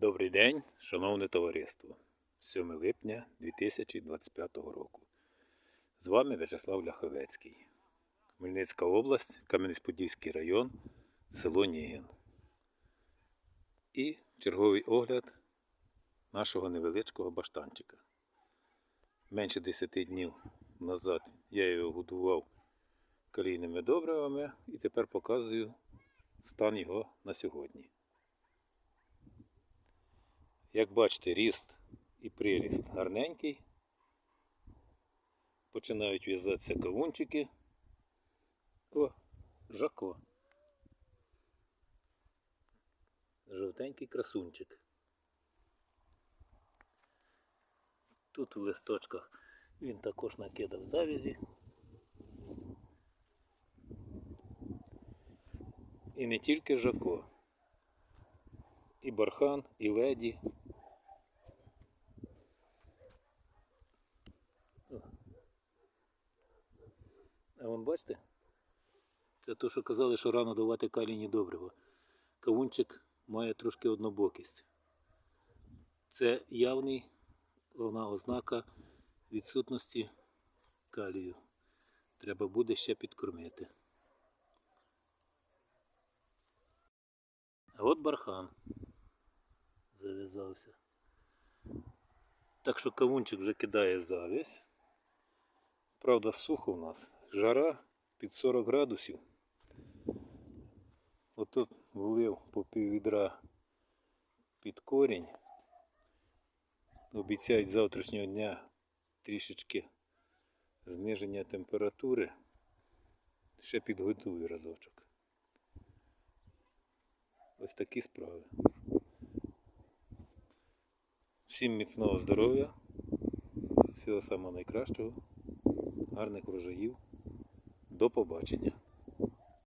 Добрий день, шановне товариство. 7 липня 2025 року. З вами В'ячеслав Ляховецький. Хмельницька область, Кам'янець-Подільський район, село Нігін. І черговий огляд нашого невеличкого баштанчика. Менше 10 днів назад я його годував калійними добривами і тепер показую стан його на сьогодні. Як бачите, ріст і приріст гарненький. Починають в'язатися кавунчики. О, жако. Жовтенький красунчик. Тут у листочках він також накидав завязі. І не тільки жако. І бархан, і леді. А вон бачите? Це то, що казали, що рано давати калійні добрива. Кавунчик має трошки однобокість. Це явний вона ознака відсутності калію. Треба буде ще підкормити. А от бархан зав'язався. Так що кавунчик вже кидає завість. Правда, сухо в нас. Жара під 40 градусів. Отут влив по пів відра під корінь. Обіцяють завтрашнього дня трішечки зниження температури. Ще підготую разочок. Ось такі справи. Всім міцного здоров'я, всього самого найкращого, гарних врожаїв. До побачення.